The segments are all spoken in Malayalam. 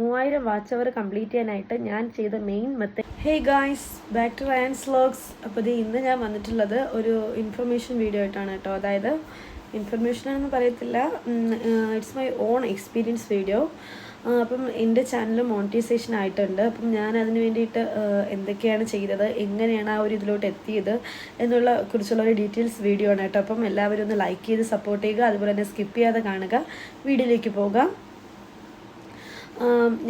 മൂവായിരം വാച്ച് അവർ കംപ്ലീറ്റ് ചെയ്യാനായിട്ട് ഞാൻ ചെയ്ത main method hey guys back to Ryan's logs അപ്പോൾ ഇത് ഇന്ന് ഞാൻ വന്നിട്ടുള്ളത് ഒരു ഇൻഫർമേഷൻ വീഡിയോ ആയിട്ടാണ് കേട്ടോ. അതായത് ഇൻഫർമേഷൻ എന്ന് പറയത്തില്ല. It's my own experience video അപ്പം എന്റെ ചാനൽ മോണിറ്റൈസേഷൻ ആയിട്ടുണ്ട്. അപ്പം ഞാൻ അതിന് വേണ്ടിയിട്ട് എന്തൊക്കെയാണ് ചെയ്തത് എങ്ങനെയാണ് ആ ഒരു ഇതിലോട്ട് എത്തിയത് എന്നുള്ള കുറിച്ചുള്ള ഒരു ഡീറ്റെയിൽസ് വീഡിയോ ആണ് കേട്ടോ. അപ്പം എല്ലാവരും ഒന്ന് ലൈക്ക് ചെയ്ത് സപ്പോർട്ട് ചെയ്യുക. അതുപോലെ തന്നെ സ്കിപ്പ് ചെയ്യാതെ കാണുക. വീഡിയോയിലേക്ക് പോകാം.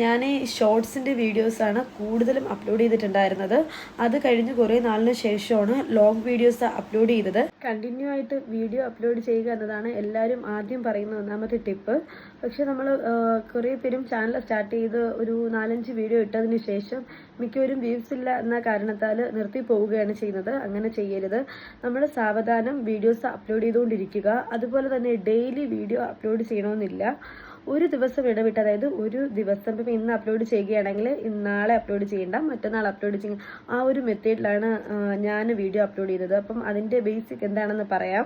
ഞാൻ ഷോർട്സിന്റെ വീഡിയോസാണ് കൂടുതലും അപ്ലോഡ് ചെയ്തിട്ടുണ്ടായിരുന്നത്. അത് കഴിഞ്ഞ് കുറേ നാളിന് ശേഷമാണ് ലോങ് വീഡിയോസ് അപ്ലോഡ് ചെയ്തത്. കണ്ടിന്യൂ ആയിട്ട് വീഡിയോ അപ്ലോഡ് ചെയ്യുക എന്നതാണ് എല്ലാവരും ആദ്യം പറയുന്ന ഒന്നാമത്തെ ടിപ്പ്. പക്ഷെ നമ്മൾ കുറേ പേരും ചാനൽ സ്റ്റാർട്ട് ചെയ്ത് ഒരു നാലഞ്ച് വീഡിയോ ഇട്ടതിന് ശേഷം മിക്കവരും വ്യൂസ് ഇല്ല എന്ന കാരണത്താൽ നിർത്തി പോവുകയാണ് ചെയ്യുന്നത്. അങ്ങനെ ചെയ്യരുത്. നമ്മൾ സാവധാനം വീഡിയോസ് അപ്ലോഡ് ചെയ്തുകൊണ്ടിരിക്കുക. അതുപോലെ തന്നെ ഡെയിലി വീഡിയോ അപ്ലോഡ് ചെയ്യണമെന്നില്ല. ഒരു ദിവസം ഇടവിട്ട് അതായത് ഒരു ദിവസം ഇപ്പം ഇന്ന് അപ്ലോഡ് ചെയ്യുകയാണെങ്കിൽ ഇന്നാളെ നാളെ അപ്ലോഡ് ചെയ്യണ്ട മറ്റന്നാൾ അപ്ലോഡ് ചെയ്യുക ആ ഒരു മെത്തേഡിലാണ് ഞാൻ വീഡിയോ അപ്ലോഡ് ചെയ്തത്. അപ്പം അതിന്റെ ബേസിക് എന്താണെന്ന് പറയാം.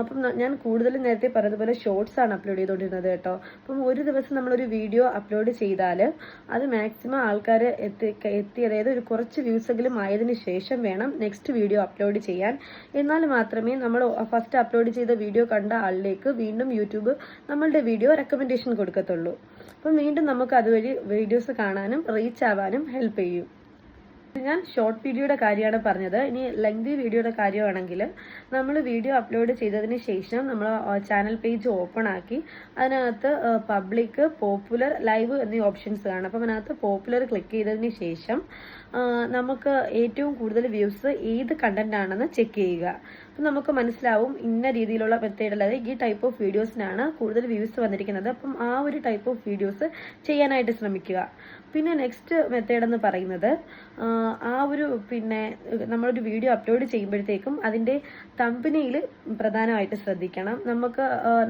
അപ്പം ഞാൻ കൂടുതലും നേരത്തെ പറഞ്ഞതുപോലെ ഷോർട്സ് ആണ് അപ്ലോഡ് ചെയ്തുകൊണ്ടിരുന്നത് കേട്ടോ. അപ്പം ഒരു ദിവസം നമ്മളൊരു വീഡിയോ അപ്ലോഡ് ചെയ്താൽ അത് മാക്സിമം ആൾക്കാർ എത്തി എത്തി അതായത് ഒരു കുറച്ച് വ്യൂസെങ്കിലും ആയതിനു ശേഷം വേണം നെക്സ്റ്റ് വീഡിയോ അപ്ലോഡ് ചെയ്യാൻ. എന്നാൽ മാത്രമേ നമ്മൾ ഫസ്റ്റ് അപ്ലോഡ് ചെയ്ത വീഡിയോ കണ്ട ആളിലേക്ക് വീണ്ടും യൂട്യൂബ് നമ്മളുടെ വീഡിയോ റെക്കമെൻഡേഷൻ കൊടുക്കത്തുള്ളൂ. അപ്പം വീണ്ടും നമുക്ക് അതുവഴി വീഡിയോസ് കാണാനും റീച്ച് ആവാനും ഹെൽപ്പ് ചെയ്യും. ഞാൻ ഷോർട്ട് വീഡിയോയുടെ കാര്യമാണ് പറഞ്ഞത്. ഇനി ലെങ്തി വീഡിയോയുടെ കാര്യമാണെങ്കിൽ നമ്മൾ വീഡിയോ അപ്ലോഡ് ചെയ്തതിന് ശേഷം നമ്മൾ ചാനൽ പേജ് ഓപ്പൺ ആക്കി അതിനകത്ത് പബ്ലിക് പോപ്പുലർ ലൈവ് എന്നീ ഓപ്ഷൻസ് കാണും. അപ്പം അതിനകത്ത് പോപ്പുലർ ക്ലിക്ക് ചെയ്തതിന് ശേഷം നമുക്ക് ഏറ്റവും കൂടുതൽ വ്യൂസ് ഏത് കണ്ടന്റ് ആണെന്ന് ചെക്ക് ചെയ്യുക. അപ്പം നമുക്ക് മനസ്സിലാവും ഇന്ന രീതിയിലുള്ള മെത്തേഡ് അല്ലാതെ ഈ ടൈപ്പ് ഓഫ് വീഡിയോസിനാണ് കൂടുതൽ വ്യൂസ് വന്നിരിക്കുന്നത്. അപ്പം ആ ഒരു ടൈപ്പ് ഓഫ് വീഡിയോസ് ചെയ്യാനായിട്ട് ശ്രമിക്കുക. പിന്നെ നെക്സ്റ്റ് മെത്തേഡ് എന്ന് പറയുന്നത് ആ, ഒരു പിന്നെ നമ്മളൊരു വീഡിയോ അപ്ലോഡ് ചെയ്യുമ്പോഴത്തേക്കും അതിന്റെ തമ്പനിയിൽ പ്രധാനമായിട്ട് ശ്രദ്ധിക്കണം. നമുക്ക്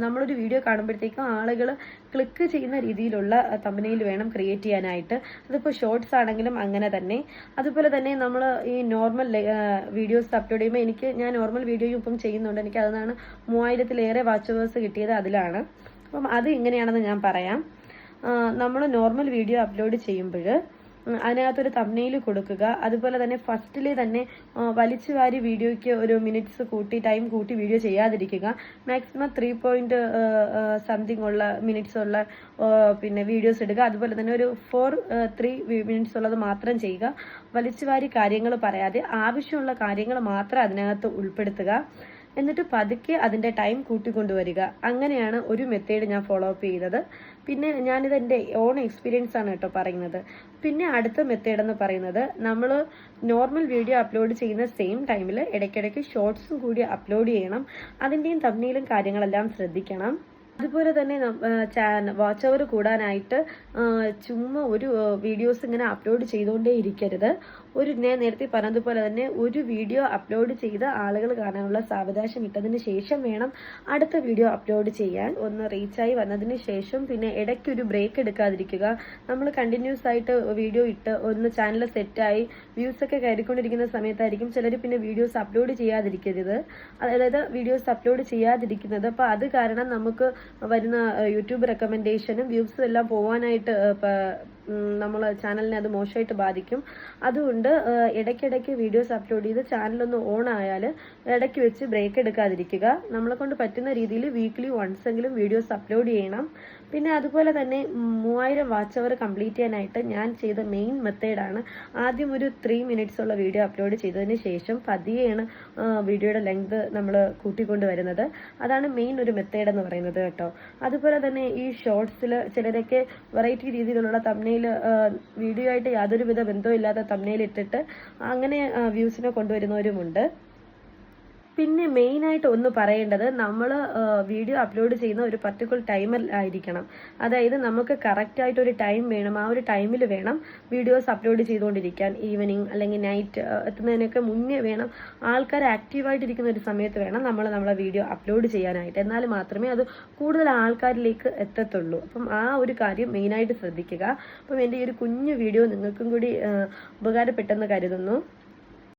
നമ്മളൊരു വീഡിയോ കാണുമ്പോഴത്തേക്കും ആളുകൾ ക്ലിക്ക് ചെയ്യുന്ന രീതിയിലുള്ള തമ്പനിയിൽ വേണം ക്രിയേറ്റ് ചെയ്യാനായിട്ട്. അതിപ്പോൾ ഷോർട്സ് ആണെങ്കിലും അങ്ങനെ തന്നെ. അതുപോലെ തന്നെ നമ്മൾ ഈ നോർമൽ വീഡിയോസ് അപ്ലോഡ് ചെയ്യുമ്പോൾ എനിക്ക് ഞാൻ നോർമൽ വീഡിയോയും ഇപ്പം ചെയ്യുന്നുണ്ട്. എനിക്ക് അതാണ് മൂവായിരത്തിലേറെ വാച്ചവേഴ്സ് കിട്ടിയത് അതിലാണ്. അപ്പം അത് എങ്ങനെയാണെന്ന് ഞാൻ പറയാം. നമ്മൾ നോർമൽ വീഡിയോ അപ്ലോഡ് ചെയ്യുമ്പോൾ അതിനകത്തൊരു തമ്നയിൽ കൊടുക്കുക. അതുപോലെ തന്നെ ഫസ്റ്റിൽ തന്നെ വലിച്ചു വാരി വീഡിയോയ്ക്ക് ഒരു മിനിറ്റ്സ് കൂട്ടി ടൈം കൂട്ടി വീഡിയോ ചെയ്യാതിരിക്കുക. മാക്സിമം ത്രീ പോയിന്റ് സംതിങ് ഉള്ള മിനിറ്റ്സ് ഉള്ള പിന്നെ വീഡിയോസ് എടുക്കുക അതുപോലെ തന്നെ ഒരു ഫോർ ത്രീ മിനിറ്റ്സ് ഉള്ളത് മാത്രം ചെയ്യുക. വലിച്ചു വാരി കാര്യങ്ങൾ പറയാതെ ആവശ്യമുള്ള കാര്യങ്ങൾ മാത്രം അതിനകത്ത് ഉൾപ്പെടുത്തുക. എന്നിട്ട് പതുക്കെ അതിന്റെ ടൈം കൂട്ടിക്കൊണ്ടുവരിക. അങ്ങനെയാണ് ഒരു മെത്തേഡ് ഞാൻ ഫോളോ അപ്പ് ചെയ്തത്. പിന്നെ ഞാനിത് എന്റെ ഓൺ എക്സ്പീരിയൻസ് ആണ് കേട്ടോ പറയുന്നത്. പിന്നെ അടുത്ത മെത്തേഡ് എന്ന് പറയുന്നത് നമ്മൾ നോർമൽ വീഡിയോ അപ്ലോഡ് ചെയ്യുന്ന സെയിം ടൈമിൽ ഇടയ്ക്കിടയ്ക്ക് ഷോർട്സും കൂടി അപ്ലോഡ് ചെയ്യണം. അതിന്റെയും തമ്മിലും കാര്യങ്ങളെല്ലാം ശ്രദ്ധിക്കണം. അതുപോലെ തന്നെ വാച്ച് അവർ കൂടാനായിട്ട് ചുമ്മാ ഒരു വീഡിയോസ് ഇങ്ങനെ അപ്ലോഡ് ചെയ്തുകൊണ്ടേ ഇരിക്കരുത്. ഒരു ഞാൻ നേരത്തെ പറഞ്ഞതുപോലെ തന്നെ ഒരു വീഡിയോ അപ്ലോഡ് ചെയ്ത് ആളുകൾ കാണാനുള്ള സാവകാശം ഇട്ടതിന് ശേഷം വേണം അടുത്ത വീഡിയോ അപ്ലോഡ് ചെയ്യാൻ. ഒന്ന് റീച്ചായി വന്നതിന് ശേഷം പിന്നെ ഇടയ്ക്ക് ഒരു ബ്രേക്ക് എടുക്കാതിരിക്കുക. നമ്മൾ കണ്ടിന്യൂസ് ആയിട്ട് വീഡിയോ ഇട്ട് ഒന്ന് ചാനൽ സെറ്റായി വ്യൂസ് ഒക്കെ കയറിക്കൊണ്ടിരിക്കുന്ന സമയത്തായിരിക്കും ചിലർ പിന്നെ വീഡിയോസ് അപ്ലോഡ് ചെയ്യാതിരിക്കരുത്. അതായത് വീഡിയോസ് അപ്ലോഡ് ചെയ്യാതിരിക്കുന്നത്. അപ്പോൾ അത് കാരണം നമുക്ക് വരുന്ന യൂട്യൂബ് റെക്കമെൻഡേഷനും വ്യൂസും എല്ലാം പോകാനായിട്ട് നമ്മൾ ചാനലിനെ അത് മോശമായിട്ട് ബാധിക്കും. അതുകൊണ്ട് ഇടയ്ക്കിടയ്ക്ക് വീഡിയോസ് അപ്ലോഡ് ചെയ്ത് ചാനലൊന്ന് ഓൺ ആയാൽ ഇടയ്ക്ക് വെച്ച് ബ്രേക്ക് എടുക്കാതിരിക്കുക. നമ്മളെ കൊണ്ട് പറ്റുന്ന രീതിയിൽ വീക്ക്ലി വൺസ് എങ്കിലും വീഡിയോസ് അപ്ലോഡ് ചെയ്യണം. പിന്നെ അതുപോലെ തന്നെ മൂവായിരം വാച്ച് അവർ കംപ്ലീറ്റ് ചെയ്യാനായിട്ട് ഞാൻ ചെയ്ത മെയിൻ മെത്തേഡാണ് ആദ്യം ഒരു ത്രീ മിനിറ്റ്സ് ഉള്ള വീഡിയോ അപ്ലോഡ് ചെയ്തതിന് ശേഷം പതിയെയാണ് വീഡിയോയുടെ ലെങ്ത് നമ്മൾ കൂട്ടിക്കൊണ്ട് വരുന്നത്. അതാണ് മെയിൻ ഒരു മെത്തേഡ് എന്ന് പറയുന്നത് കേട്ടോ. അതുപോലെ തന്നെ ഈ ഷോർട്സിൽ ചിലരൊക്കെ വെറൈറ്റി രീതിയിലുള്ള തമ്മിൽ വീഡിയോ ആയിട്ട് യാതൊരുവിധ ബന്ധവും ഇല്ലാത്ത തമ്മിൽ ഇട്ടിട്ട് അങ്ങനെ വ്യൂസിനെ കൊണ്ടുവരുന്നവരുമുണ്ട്. പിന്നെ മെയിൻ ആയിട്ട് ഒന്ന് പറയേണ്ടത് നമ്മൾ വീഡിയോ അപ്ലോഡ് ചെയ്യുന്ന ഒരു പർട്ടിക്കുലർ ടൈമിൽ ആയിരിക്കണം. അതായത് നമുക്ക് കറക്റ്റ് ആയിട്ട് ഒരു ടൈം വേണം. ആ ഒരു ടൈമിൽ വേണം വീഡിയോസ് അപ്ലോഡ് ചെയ്തുകൊണ്ടിരിക്കാൻ. ഈവനിങ് അല്ലെങ്കിൽ നൈറ്റ് എത്തുന്നതിനൊക്കെ മുന്നേ വേണം ആൾക്കാർ ആക്റ്റീവായിട്ടിരിക്കുന്ന ഒരു സമയത്ത് വേണം നമ്മൾ നമ്മളെ വീഡിയോ അപ്ലോഡ് ചെയ്യാനായിട്ട്. എന്നാൽ മാത്രമേ അത് കൂടുതൽ ആൾക്കാരിലേക്ക് എത്തത്തുള്ളൂ. അപ്പം ആ ഒരു കാര്യം മെയിനായിട്ട് ശ്രദ്ധിക്കുക. അപ്പം എന്റെ ഈ ഒരു കുഞ്ഞു വീഡിയോ നിങ്ങൾക്കും കൂടി ഉപകാരപ്പെട്ടെന്ന് കരുതുന്നു.